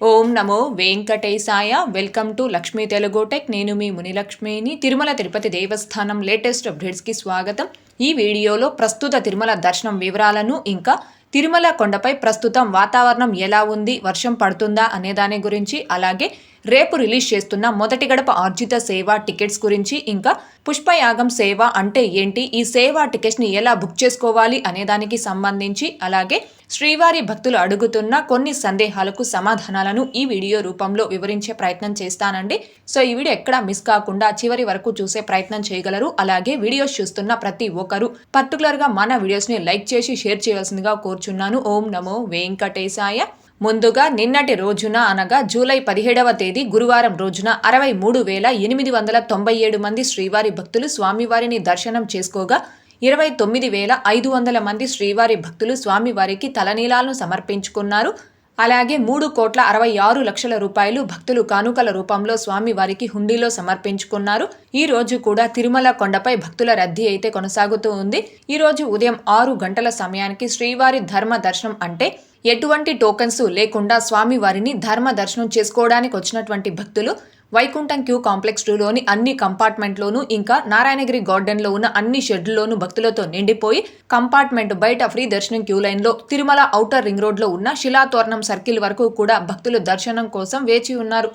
ఓం నమో వెంకటేశాయ. Welcome to Lakshmi Telugu tech. నేను మీ మునిలక్ష్మిని. తిరుమల తిరుపతి దేవస్థానం లేటెస్ట్ అప్డేట్స్కి స్వాగతం. ఈ వీడియోలో ప్రస్తుత తిరుమల దర్శనం వివరాలను ఇంకా తిరుమల కొండపై ప్రస్తుతం వాతావరణం ఎలా ఉంది వర్షం పడుతుందా అనే దాని గురించి అలాగే రేపు రిలీజ్ చేస్తున్న మొదటి గడప ఆర్జిత సేవ టికెట్స్ గురించి ఇంకా పుష్పయాగం సేవ అంటే ఏంటి? ఈ సేవా టికెట్స్ని ఎలా బుక్ చేసుకోవాలి అనే దానికి సంబంధించి అలాగే శ్రీవారి భక్తులు అడుగుతున్న కొన్ని సందేహాలకు సమాధానాలను ఈ వీడియో రూపంలో వివరించే ప్రయత్నం చేస్తానండి. సో ఈ వీడియో ఎక్కడా మిస్ కాకుండా చివరి వరకు చూసే ప్రయత్నం చేయగలరు. అలాగే వీడియోస్ చూస్తున్న ప్రతి ఒక్కరు పర్టికులర్గా మన వీడియోస్ని లైక్ చేసి షేర్ చేయవలసిందిగా కోరుచున్నాను. ఓం నమో వెంకటేశాయ. ముందుగా నిన్నటి రోజున అనగా జూలై పదిహేడవ తేదీ గురువారం రోజున అరవై మూడు వేల ఎనిమిది వందల తొంభై ఏడు మంది శ్రీవారి భక్తులు స్వామివారిని దర్శనం చేసుకోగా ఇరవై తొమ్మిది వేల ఐదు వందల మంది శ్రీవారి భక్తులు స్వామివారికి తలనీలాలను సమర్పించుకున్నారు. అలాగే మూడు కోట్ల అరవై ఆరు లక్షల రూపాయలు భక్తులు కానుకల రూపంలో స్వామివారికి హుండీలో సమర్పించుకున్నారు. ఈ రోజు కూడా తిరుమల కొండపై భక్తుల రద్దీ అయితే కొనసాగుతూ ఉంది. ఈ రోజు ఉదయం ఆరు గంటల సమయానికి శ్రీవారి ధర్మ దర్శనం అంటే ఎటువంటి టోకన్స్ లేకుండా స్వామివారిని ధర్మ దర్శనం చేసుకోవడానికి వచ్చినటువంటి భక్తులు వైకుంఠం క్యూ కాంప్లెక్స్ టూలోని అన్ని కంపార్ట్మెంట్లోనూ ఇంకా నారాయణగిరి గార్డెన్లో ఉన్న అన్ని షెడ్లలోనూ భక్తులతో నిండిపోయి కంపార్ట్మెంట్ బయట ఫ్రీ దర్శనం క్యూ లైన్లో తిరుమల ఔటర్ రింగ్ రోడ్లో ఉన్న శిలాతోరణం సర్కిల్ వరకు కూడా భక్తులు దర్శనం కోసం వేచి ఉన్నారు.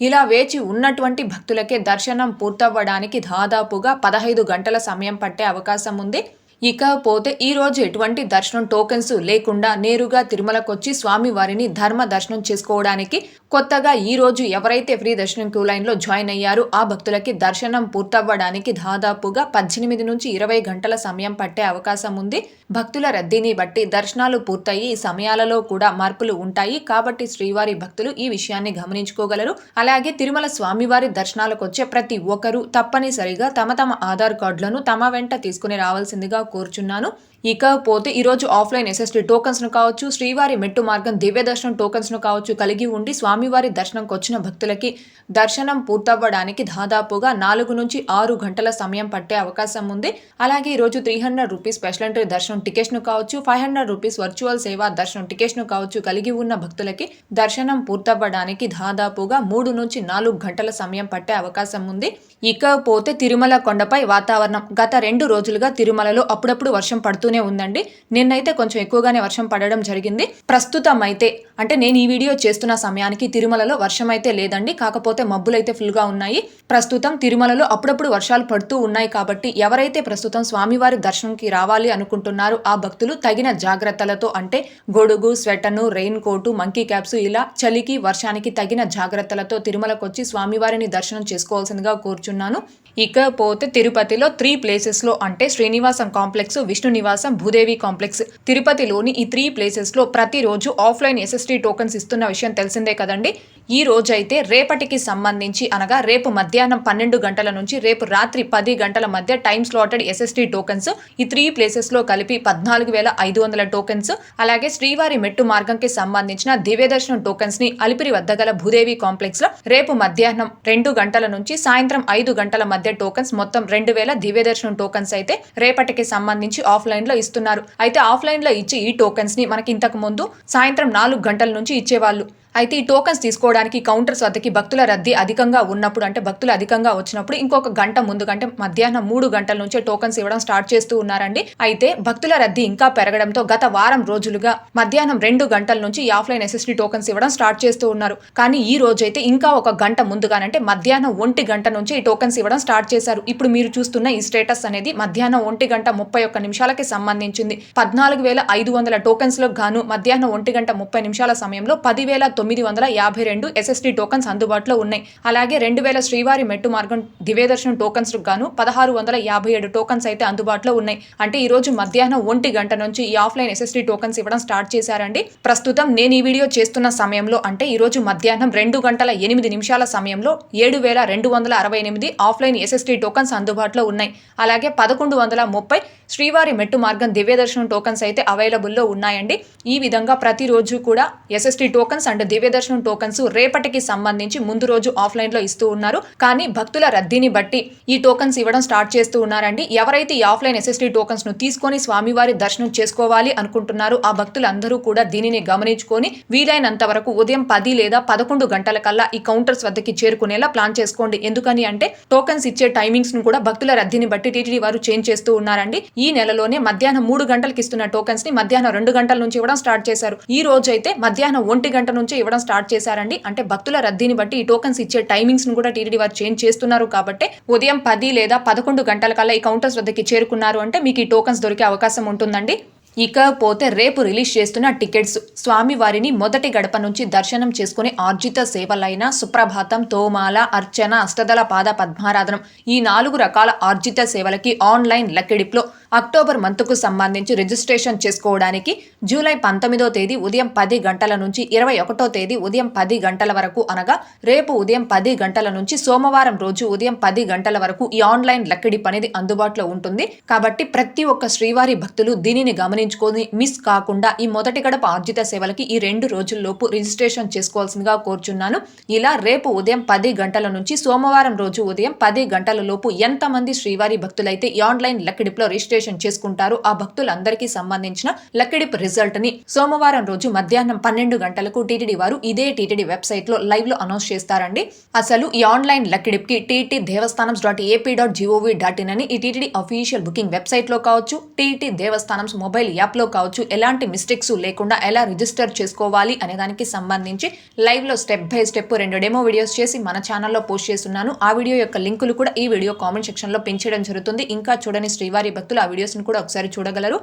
ఇలా వేచి ఉన్నటువంటి భక్తులకే దర్శనం పూర్తవ్వడానికి దాదాపుగా పదహైదు గంటల సమయం పట్టే అవకాశం ఉంది. ఇకపోతే ఈరోజు ఎటువంటి దర్శనం టోకెన్స్ లేకుండా నేరుగా తిరుమలకొచ్చి స్వామివారిని ధర్మ దర్శనం చేసుకోవడానికి కొత్తగా ఈరోజు ఎవరైతే ఫ్రీ దర్శనం క్యూ లైన్లో జాయిన్ అయ్యారో ఆ భక్తులకి దర్శనం పూర్తవ్వడానికి దాదాపుగా పద్దెనిమిది నుంచి ఇరవై గంటల సమయం పట్టే అవకాశం ఉంది. భక్తుల రద్దీని బట్టి దర్శనాలు పూర్తయి ఈ సమయాలలో కూడా మార్పులు ఉంటాయి. కాబట్టి శ్రీవారి భక్తులు ఈ విషయాన్ని గమనించుకోగలరు. అలాగే తిరుమల స్వామివారి దర్శనాలకు వచ్చే ప్రతి ఒక్కరూ తప్పనిసరిగా తమ తమ ఆధార్ కార్డులను తమ వెంట తీసుకుని రావాల్సిందిగా కోరుచున్నాను. ఇకపోతే ఈరోజు ఆఫ్లైన్ ఎస్ఎస్టీ టోకన్స్ను కావచ్చు శ్రీవారి మెట్టు మార్గం దివ్య దర్శనం టోకన్స్ను కావచ్చు కలిగి ఉండి స్వామివారి దర్శనంకి వచ్చిన భక్తులకి దర్శనం పూర్తవ్వడానికి దాదాపుగా నాలుగు నుంచి ఆరు గంటల సమయం పట్టే అవకాశం ఉంది. అలాగే ఈరోజు three hundred rupees special entry దర్శనం టికెట్స్ను కావచ్చు ఫైవ్ హండ్రెడ్ రూపీస్ వర్చువల్ సేవా దర్శనం టికెట్స్ను కావచ్చు కలిగి ఉన్న భక్తులకి దర్శనం పూర్తవ్వడానికి దాదాపుగా మూడు నుంచి నాలుగు గంటల సమయం పట్టే అవకాశం ఉంది. ఇకపోతే తిరుమల కొండపై వాతావరణం. గత రెండు రోజులుగా తిరుమలలో అప్పుడప్పుడు వర్షం పడుతూనే ఉందండి. నిన్నైతే కొంచెం ఎక్కువగానే వర్షం పడడం జరిగింది. ప్రస్తుతం అయితే అంటే నేను ఈ వీడియో చేస్తున్న సమయానికి తిరుమలలో వర్షం అయితే లేదండి. కాకపోతే మబ్బులైతే ఫుల్గా ఉన్నాయి. ప్రస్తుతం తిరుమలలో అప్పుడప్పుడు వర్షాలు పడుతూ ఉన్నాయి కాబట్టి ఎవరైతే ప్రస్తుతం స్వామివారి దర్శనంకి రావాలి అనుకుంటున్నారో ఆ భక్తులు తగిన జాగ్రత్తలతో అంటే గొడుగు స్వెటర్ను రెయిన్ కోటు మంకీ క్యాప్స్ ఇలా చలికి వర్షానికి తగిన జాగ్రత్తలతో తిరుమలకు వచ్చి స్వామివారిని దర్శనం చేసుకోవాల్సిందిగా కోరుచున్నాను. ఇకపోతే తిరుపతిలో త్రీ ప్లేసెస్లో అంటే శ్రీనివాసం కాంప్లెక్స్ విష్ణు నివాసం భూదేవి కాంప్లెక్స్ తిరుపతిలోని ఈ త్రీ ప్లేసెస్లో ప్రతిరోజు ఆఫ్లైన్ ఎస్ఎస్ టోకన్స్ ఇస్తున్న విషయం తెలిసిందే కదండి. ఈ రోజైతే రేపటికి సంబంధించి అనగా రేపు మధ్యాహ్నం పన్నెండు గంటల నుంచి రేపు రాత్రి పది గంటల మధ్య టైం స్లాటెడ్ ఎస్ఎస్టీ టోకన్స్. ఈ త్రీ ప్లేసెస్లో కలిపి పద్నాలుగు వేల ఐదు వందల టోకెన్స్. అలాగే శ్రీవారి మెట్టు మార్గంకి సంబంధించిన దివ్యదర్శనం టోకెన్స్ని అలిపిరి వద్ద గల భూదేవి కాంప్లెక్స్లో రేపు మధ్యాహ్నం రెండు గంటల నుంచి సాయంత్రం ఐదు గంటల మధ్య టోకెన్స్ మొత్తం రెండు వేల దివ్యదర్శనం టోకెన్స్ అయితే రేపటికి సంబంధించి ఆఫ్లైన్లో ఇస్తున్నారు. అయితే ఆఫ్లైన్లో ఇచ్చే ఈ టోకెన్స్ని మనకి ఇంతకు ముందు సాయంత్రం నాలుగు గంటల నుంచి ఇచ్చేవాళ్ళు. అయితే ఈ టోకన్స్ తీసుకోవడానికి కౌంటర్స్ వద్దకి భక్తుల రద్దీ అధికంగా ఉన్నప్పుడు అంటే భక్తులు అధికంగా వచ్చినప్పుడు ఇంకొక గంట ముందు కంటే మధ్యాహ్నం మూడు గంటల నుంచే టోకన్స్ ఇవ్వడం స్టార్ట్ చేస్తూ ఉన్నారండి. అయితే భక్తుల రద్దీ ఇంకా పెరగడంతో గత వారం రోజులుగా మధ్యాహ్నం రెండు గంటల నుంచి ఆఫ్లైన్ ఎస్ఎస్టీ టోకన్స్ ఇవ్వడం స్టార్ట్ చేస్తూ ఉన్నారు. కానీ ఈ రోజు అయితే ఇంకా ఒక గంట ముందుగానంటే మధ్యాహ్నం ఒంటి గంట నుంచి ఈ టోకన్స్ ఇవ్వడం స్టార్ట్ చేశారు. ఇప్పుడు మీరు చూస్తున్న ఈ స్టేటస్ అనేది మధ్యాహ్నం ఒంటి గంట ముప్పై ఒక్క నిమిషాలకి సంబంధించింది. పద్నాలుగు వేల ఐదు వందల టోకన్స్లో గాను మధ్యాహ్నం ఒంటి గంట ముప్పై నిమిషాల సమయంలో పదివేల తొమ్మిది వందల యాభై రెండు ఎస్ఎస్టీ టోకన్స్ అందుబాటులో ఉన్నాయి. అలాగే రెండు వేల శ్రీవారి మెట్టు మార్గం దివ్యదర్శనం టోకన్స్ గాను పదహారు వందల యాభై ఏడు టోకన్స్ అయితే అందుబాటులో ఉన్నాయి. అంటే ఈ రోజు మధ్యాహ్నం ఒంటి గంట నుంచి ఈ ఆఫ్లైన్ ఎస్ఎస్టీ టోకన్స్ ఇవ్వడం స్టార్ట్ చేశారండి. ప్రస్తుతం నేను ఈ వీడియో చేస్తున్న సమయంలో అంటే ఈ రోజు మధ్యాహ్నం రెండు గంటల ఎనిమిది నిమిషాల సమయంలో ఏడు వేల రెండు వందల అరవై ఎనిమిది ఆఫ్లైన్ ఎస్ఎస్టీ టోకన్స్ అందుబాటులో ఉన్నాయి. అలాగే పదకొండు వందల ముప్పై శ్రీవారి మెట్టు మార్గం దివ్యదర్శనం టోకన్స్ అయితే అవైలబుల్లో ఉన్నాయండి. ఈ విధంగా ప్రతిరోజు కూడా ఎస్ఎస్టీ టోకన్స్ అండ్ దివ్యదర్శనం టోకన్స్ రేపటికి సంబంధించి ముందు రోజు ఆఫ్లైన్లో ఇస్తూ ఉన్నారు. కానీ భక్తుల రద్దీని బట్టి ఈ టోకన్స్ ఇవ్వడం స్టార్ట్ చేస్తూ ఉన్నారండి. ఎవరైతే ఈ ఆఫ్లైన్ ఎస్ఎస్టీ టోకన్స్ను తీసుకొని స్వామివారి దర్శనం చేసుకోవాలి అనుకుంటున్నారు ఆ భక్తులందరూ కూడా దీనిని గమనించుకొని వీలైనంత వరకు ఉదయం పది లేదా పదకొండు గంటల కల్లా ఈ కౌంటర్స్ వద్దకి చేరుకునేలా ప్లాన్ చేసుకోండి. ఎందుకని అంటే టోకన్స్ ఇచ్చే టైమింగ్స్ను కూడా భక్తుల రద్దీని బట్టి టీటీడీ వారు చేంజ్ చేస్తూ ఉన్నారండి. ఈ నెలలోనే మధ్యాహ్నం మూడు గంటలకు ఇస్తున్న టోకన్స్ని మధ్యాహ్నం రెండు గంటల నుంచి ఇవ్వడం స్టార్ట్ చేశారు. ఈ రోజు అయితే మధ్యాహ్నం ఒంటి గంట నుంచి ఇవ్వడం స్టార్ట్ చేశారండి. అంటే భక్తుల రద్దీని బట్టి ఈ టోకన్స్ ఇచ్చే టైమింగ్స్ను కూడా టీటీడీ వారు చేంజ్ చేస్తున్నారు కాబట్టి ఉదయం పది లేదా పదకొండు గంటల కల్లా ఈ కౌంటర్స్ వద్దకి చేరుకున్నారు అంటే మీకు ఈ టోకన్స్ దొరికే అవకాశం ఉంటుందండి. ఇకపోతే రేపు రిలీజ్ చేస్తున్న టికెట్స్. స్వామివారిని మొదటి గడప నుంచి దర్శనం చేసుకుని ఆర్జిత సేవలైన సుప్రభాతం తోమాల అర్చన అష్టదళ పాద పద్మారాధనం ఈ నాలుగు రకాల ఆర్జిత సేవలకి ఆన్లైన్ లక్కెడిప్లో అక్టోబర్ మంత్కు సంబంధించి రిజిస్ట్రేషన్ చేసుకోవడానికి జూలై పంతొమ్మిదో తేదీ ఉదయం పది గంటల నుంచి ఇరవై ఒకటో తేదీ ఉదయం పది గంటల వరకు అనగా రేపు ఉదయం పది గంటల నుంచి సోమవారం రోజు ఉదయం పది గంటల వరకు ఈ ఆన్లైన్ లక్కడి పనిది అందుబాటులో ఉంటుంది. కాబట్టి ప్రతి ఒక్క శ్రీవారి భక్తులు దీనిని గమనించుకొని మిస్ కాకుండా ఈ మొదటి గడప ఆర్జిత సేవలకి ఈ రెండు రోజుల్లోపు రిజిస్ట్రేషన్ చేసుకోవాల్సిందిగా కోరుచున్నాను. ఇలా రేపు ఉదయం పది గంటల నుంచి సోమవారం రోజు ఉదయం పది గంటల లోపు ఎంతమంది శ్రీవారి భక్తులైతే ఈ ఆన్లైన్ లక్కిడిప్లో రిజిస్ట్రేషన్ చేసుకుంటారు. ఆ భక్తులందరికీ సంబంధించిన లక్కిడిప్ రిజల్ట్ని సోమవారం రోజు మధ్యాహ్నం పన్నెండు గంటలకు టీటీడీ వారు ఇదే టీటీడీ వెబ్సైట్లో లైవ్లో అనౌన్స్ చేస్తారండి. అసలు ఈ online లక్కిడిప్కి TT Devasthanam dot AP dot gov dot in అని ఈ టీటీడీ అఫీషియల్ బుకింగ్ వెబ్సైట్లో కావచ్చు టీటీ దేవస్థానం మొబైల్ యాప్లో కావచ్చు ఎలాంటి మిస్టేక్స్ లేకుండా ఎలా రిజిస్టర్ చేసుకోవాలి అనే దానికి సంబంధించి లైవ్లో స్టెప్ బై స్టెప్ రెండు డెమో వీడియోస్ చేసి మన ఛానల్లో పోస్ట్ చేస్తున్నాను. ఆ వీడియో యొక్క లింకులు కూడా ఈ వీడియో కామెంట్ సెక్షన్లో పెంచడం జరుగుతుంది. ఇంకా చూడని శ్రీవారి భక్తులు ఆ వీడియోస్ని కూడా ఒకసారి చూడగలరు.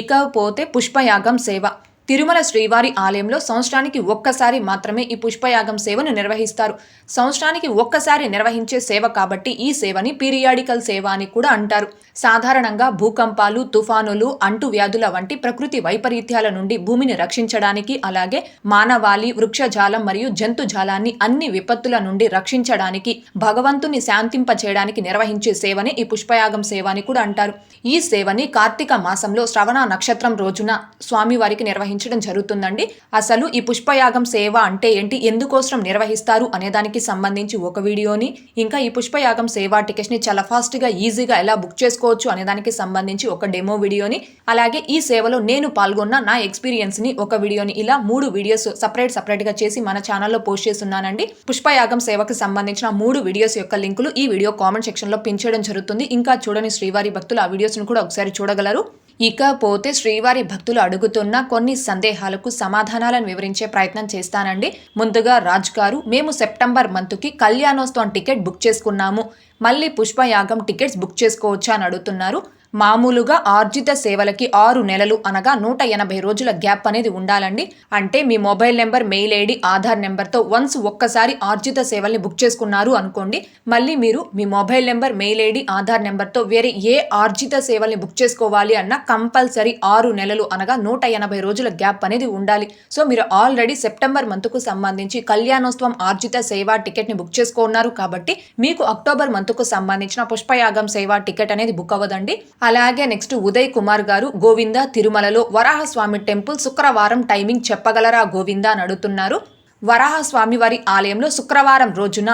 ఇకపోతే పుష్పయాగం సేవ. తిరుమల శ్రీవారి ఆలయంలో సంవత్సరానికి ఒక్కసారి మాత్రమే ఈ పుష్పయాగం సేవను నిర్వహిస్తారు. సంవత్సరానికి ఒక్కసారి నిర్వహించే సేవ కాబట్టి ఈ సేవని పీరియాడికల్ సేవ అని కూడా అంటారు. సాధారణంగా భూకంపాలు తుఫానులు అంటువ్యాధుల వంటి ప్రకృతి వైపరీత్యాల నుండి భూమిని రక్షించడానికి అలాగే మానవాళి వృక్షజాలం మరియు జంతుజాలాన్ని అన్ని విపత్తుల నుండి రక్షించడానికి భగవంతుని శాంతింపచేయడానికి నిర్వహించే సేవని ఈ పుష్పయాగం సేవ అని కూడా అంటారు. ఈ సేవని కార్తీక మాసంలో శ్రవణ నక్షత్రం రోజున స్వామివారికి నిర్వహించారు నిర్వహించడం జరుగుతుందండి. అసలు ఈ పుష్పయాగం సేవ అంటే ఏంటి? ఎందుకోసం నిర్వహిస్తారు అనే దానికి సంబంధించి ఒక వీడియోని ఇంకా ఈ పుష్పయాగం సేవ టికెట్స్ని చాలా ఫాస్ట్గా ఈజీగా ఎలా బుక్ చేసుకోవచ్చు అనే దానికి సంబంధించి ఒక డెమో వీడియోని అలాగే ఈ సేవలో నేను పాల్గొన్న నా ఎక్స్పీరియన్స్ని ఒక వీడియోని ఇలా మూడు వీడియోస్ సపరేట్ సపరేట్గా చేసి మన ఛానల్లో పోస్ట్ చేస్తున్నానండి. పుష్పయాగం సేవకు సంబంధించిన మూడు వీడియోస్ యొక్క లింకులు ఈ వీడియో కామెంట్ సెక్షన్లో పెంచడం జరుగుతుంది. ఇంకా చూడని శ్రీవారి భక్తులు ఆ వీడియోస్ను కూడా ఒకసారి చూడగలరు. ఇకపోతే శ్రీవారి భక్తులు అడుగుతున్న కొన్ని సందేహాలకు సమాధానాలను వివరించే ప్రయత్నం చేస్తానండి. ముందుగా రాజ్ గారు మేము సెప్టెంబర్ మంత్కి కళ్యాణోత్సవం టికెట్ బుక్ చేసుకున్నాము. మళ్ళీ పుష్పయాగం టికెట్స్ బుక్ చేసుకోవచ్చా అని అడుగుతున్నారు. మామూలుగా ఆర్జిత సేవలకి ఆరు నెలలు అనగా నూట ఎనభై రోజుల గ్యాప్ అనేది ఉండాలండి. అంటే మీ mobile number mail ID Aadhaar నెంబర్తో వన్స్ ఒక్కసారి ఆర్జిత సేవల్ని బుక్ చేసుకున్నారు అనుకోండి మళ్ళీ మీరు మీ mobile number mail ID Aadhaar నెంబర్తో వేరే ఏ ఆర్జిత సేవల్ని బుక్ చేసుకోవాలి అన్న కంపల్సరీ ఆరు నెలలు అనగా నూట ఎనభై రోజుల గ్యాప్ అనేది ఉండాలి. సో మీరు ఆల్రెడీ సెప్టెంబర్ మంత్కు సంబంధించి కళ్యాణోత్సవం ఆర్జిత సేవా టికెట్ని బుక్ చేసుకున్నారు కాబట్టి మీకు అక్టోబర్ మంత్కు సంబంధించిన పుష్పయాగం సేవా టికెట్ అనేది బుక్ అవ్వదండి. అలాగే నెక్స్ట్ ఉదయ్ కుమార్ గారు గోవింద తిరుమలలో వరాహస్వామి టెంపుల్ శుక్రవారం టైమింగ్ చెప్పగలరా గోవింద అని అడుగుతున్నారు. వరాహస్వామి వారి ఆలయంలో శుక్రవారం రోజున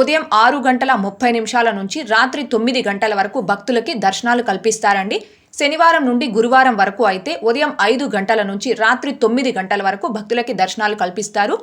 ఉదయం ఆరు గంటల ముప్పై నిమిషాల నుంచి రాత్రి తొమ్మిది గంటల వరకు భక్తులకి దర్శనాలు కల్పిస్తారండి. శనివారం నుండి గురువారం వరకు అయితే ఉదయం ఐదు గంటల నుంచి రాత్రి తొమ్మిది గంటల వరకు భక్తులకి దర్శనాలు కల్పిస్తారు.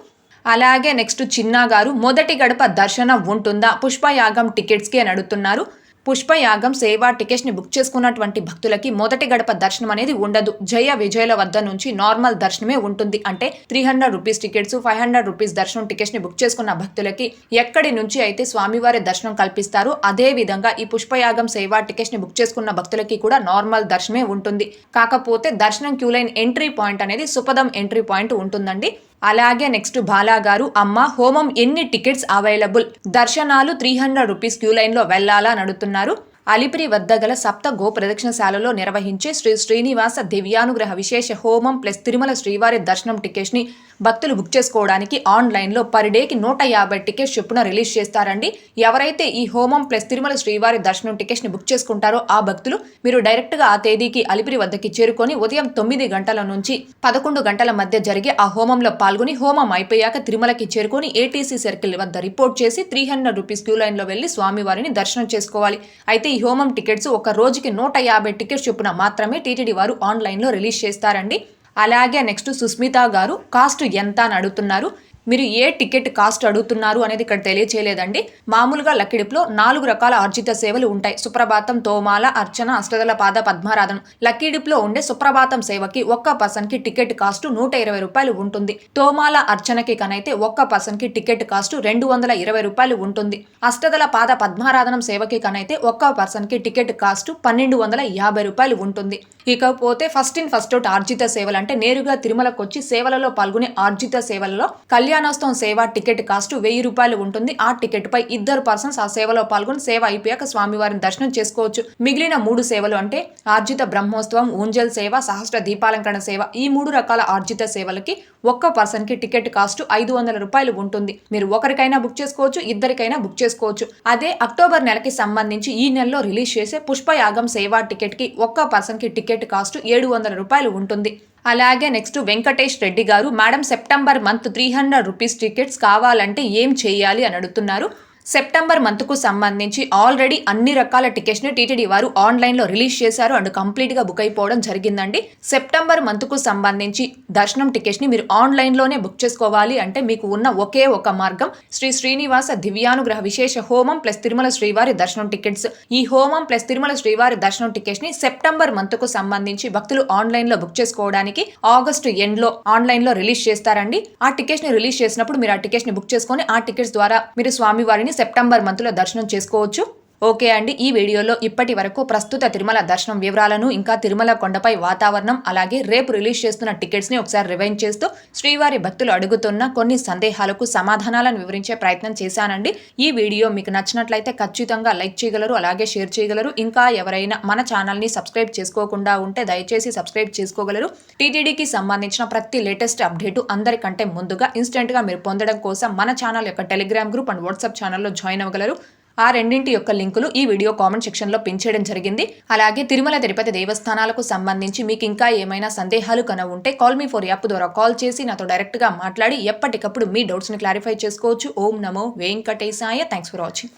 అలాగే నెక్స్ట్ చిన్నా గారు మొదటి గడప దర్శనం ఉంటుందా? పుష్పయాగం టికెట్స్కి అని అడుగుతున్నారు. పుష్పయాగం సేవా టికెట్స్ని బుక్ చేసుకున్నటువంటి భక్తులకి మొదటి గడప దర్శనం అనేది ఉండదు. జయ విజయల వద్ద నుంచి నార్మల్ దర్శనమే ఉంటుంది. అంటే three hundred rupees tickets five hundred rupees దర్శనం టికెట్స్ని బుక్ చేసుకున్న భక్తులకి ఎక్కడి నుంచి అయితే స్వామివారి దర్శనం కల్పిస్తారు అదే విధంగా ఈ పుష్పయాగం సేవా టికెట్స్ని బుక్ చేసుకున్న భక్తులకి కూడా నార్మల్ దర్శనమే ఉంటుంది. కాకపోతే దర్శనం క్యూ లైన్ ఎంట్రీ పాయింట్ అనేది సుపదం ఎంట్రీ పాయింట్ ఉంటుందండి. అలాగే నెక్స్ట్ బాలా గారు అమ్మ హోమం ఎన్ని టికెట్స్ అవైలబుల్? దర్శనాలు త్రీ హండ్రెడ్ రూపీస్ క్యూ లైన్లో వెళ్ళాలా అని అడుగుతున్నారు. అలిపిరి వద్ద గల సప్త గో ప్రదక్షిణశాలలో నిర్వహించే శ్రీ శ్రీనివాస దివ్యానుగ్రహ విశేష హోమం ప్లస్ తిరుమల శ్రీవారి దర్శనం టికెట్స్ని భక్తులు బుక్ చేసుకోవడానికి ఆన్లైన్లో పర్ డేకి నూట యాభై టికెట్స్ చొప్పున రిలీజ్ చేస్తారండి. ఎవరైతే ఈ హోమం ప్లస్ తిరుమల శ్రీవారి దర్శనం టికెట్స్ని బుక్ చేసుకుంటారో ఆ భక్తులు మీరు డైరెక్ట్గా ఆ తేదీకి అలిపిరి వద్దకి చేరుకొని ఉదయం తొమ్మిది గంటల నుంచి పదకొండు గంటల మధ్య జరిగే ఆ హోమంలో పాల్గొని హోమం అయిపోయాక తిరుమలకి చేరుకొని ఏటీసీ సర్కిల్ వద్ద రిపోర్ట్ చేసి త్రీ హండ్రెడ్ రూపీస్ క్యూ లైన్లో వెళ్ళి వెళ్ళి స్వామివారిని దర్శనం చేసుకోవాలి. అయితే ఈ హోమం టికెట్స్ ఒక రోజుకి నూట యాభై టికెట్స్ చొప్పున మాత్రమే టీటీడీ వారు ఆన్లైన్లో రిలీజ్ చేస్తారండి. అలాగే నెక్స్ట్ సుస్మిత గారు కాస్ట్ ఎంత అని అడుగుతున్నారు. మీరు ఏ టికెట్ కాస్ట్ అడుగుతున్నారు అనేది ఇక్కడ తెలియచేయలేదండి. మామూలుగా లక్కిడిపులో నాలుగు రకాల ఆర్జిత సేవలు ఉంటాయి. సుప్రభాతం తోమాల అర్చన అష్టదల పాద పద్మారాధన. లక్కిడిపులో ఉండే సుప్రభాతం సేవకి ఒక్క పర్సన్కి టికెట్ కాస్ట్ నూట ఇరవై రూపాయలు ఉంటుంది. తోమాల అర్చనకి కనైతే ఒక్క పర్సన్కి టికెట్ కాస్ట్ రెండు వందల ఇరవై రూపాయలు ఉంటుంది. అష్టదల పాద పద్మారాధనం సేవకి కనైతే ఒక్క పర్సన్కి టికెట్ కాస్ట్ పన్నెండు వందల యాభై రూపాయలు ఉంటుంది. ఇకపోతే ఫస్ట్ ఇన్ ఫస్ట్ అవుట్ ఆర్జిత సేవలు అంటే నేరుగా తిరుమలకు వచ్చి సేవలలో పాల్గొనే ఆర్జిత సేవలలో కళ్యాణోత్సవం సేవ టికెట్ కాస్ట్ వెయ్యి రూపాయలు ఉంటుంది. ఆ టికెట్ పై ఇద్దరు పర్సన్స్ ఆ సేవలో పాల్గొని సేవ అయిపోయాక స్వామివారిని దర్శనం చేసుకోవచ్చు. మిగిలిన మూడు సేవలు అంటే ఆర్జిత బ్రహ్మోత్సవం ఊంజల్ సేవ సహస్ర దీపాలంకరణ సేవ ఈ మూడు రకాల ఆర్జిత సేవలకి ఒక్క పర్సన్కి టికెట్ కాస్ట్ ఐదు వందల రూపాయలు ఉంటుంది. మీరు ఒకరికైనా బుక్ చేసుకోవచ్చు ఇద్దరికైనా బుక్ చేసుకోవచ్చు. అదే అక్టోబర్ నెలకి సంబంధించి ఈ నెలలో రిలీజ్ చేసే పుష్పయాగం సేవా టికెట్కి ఒక్క పర్సన్కి టికెట్ కాస్ట్ ఏడు వందల రూపాయలు ఉంటుంది. అలాగే నెక్స్ట్ వెంకటేష్ రెడ్డి గారు madam September month three hundred rupees tickets కావాలంటే ఏం చేయాలి? అని అడుగుతున్నారు. సెప్టెంబర్ మంత్కు సంబంధించి ఆల్రెడీ అన్ని రకాల టికెట్స్ని టీటీడీ వారు ఆన్లైన్లో రిలీజ్ చేశారు అండ్ కంప్లీట్గా బుక్ అయిపోవడం జరిగిందండి. సెప్టెంబర్ మంత్కు సంబంధించి దర్శనం టికెట్స్ని మీరు ఆన్లైన్లోనే బుక్ చేసుకోవాలి అంటే మీకు ఉన్న ఒకే ఒక మార్గం శ్రీ శ్రీనివాస దివ్యానుగ్రహ విశేష హోమం ప్లస్ తిరుమల శ్రీవారి దర్శనం టికెట్స్. ఈ హోమం ప్లస్ తిరుమల శ్రీవారి దర్శనం టికెట్స్ని సెప్టెంబర్ మంత్కు సంబంధించి భక్తులు ఆన్లైన్లో బుక్ చేసుకోవడానికి ఆగస్టు ఎండ్లో ఆన్లైన్లో రిలీజ్ చేస్తారండి. ఆ టికెట్స్ని రిలీజ్ చేసినప్పుడు మీరు ఆ టికెట్స్ని బుక్ చేసుకొని ఆ టికెట్స్ ద్వారా మీరు స్వామివారిని సెప్టెంబర్ మంత్లో దర్శనం చేసుకోవచ్చు. ఓకే అండి ఈ వీడియోలో ఇప్పటి వరకు ప్రస్తుత తిరుమల దర్శనం వివరాలను ఇంకా తిరుమల కొండపై వాతావరణం అలాగే రేపు రిలీజ్ చేస్తున్న టికెట్స్ని ఒకసారి రివైండ్ చేస్తూ శ్రీవారి భక్తులు అడుగుతున్న కొన్ని సందేహాలకు సమాధానాలను వివరించే ప్రయత్నం చేశానండి. ఈ వీడియో మీకు నచ్చినట్లయితే ఖచ్చితంగా లైక్ చేయగలరు అలాగే షేర్ చేయగలరు. ఇంకా ఎవరైనా మన ఛానల్ని సబ్స్క్రైబ్ చేసుకోకుండా ఉంటే దయచేసి సబ్స్క్రైబ్ చేసుకోగలరు. టీటీడీకి సంబంధించిన ప్రతి లేటెస్ట్ అప్డేటు అందరికంటే ముందుగా ఇన్స్టెంట్గా మీరు పొందడం కోసం మన ఛానల్ యొక్క టెలిగ్రామ్ గ్రూప్ అండ్ వాట్సాప్ ఛానల్లో జాయిన్ అవ్వగలరు. ఆ రెండింటి యొక్క లింకులు ఈ వీడియో కామెంట్ సెక్షన్లో పిన్ చేయడం జరిగింది. అలాగే తిరుమల తిరుపతి దేవస్థానాలకు సంబంధించి మీకు ఇంకా ఏమైనా సందేహాలు కన ఉంటే కాల్ మీ ఫోర్ యాప్ ద్వారా కాల్ చేసి నాతో డైరెక్ట్గా మాట్లాడి ఎప్పటికప్పుడు మీ డౌట్స్ని క్లారిఫై చేసుకోవచ్చు. ఓం నమో వెంకటేశాయ. Thanks for watching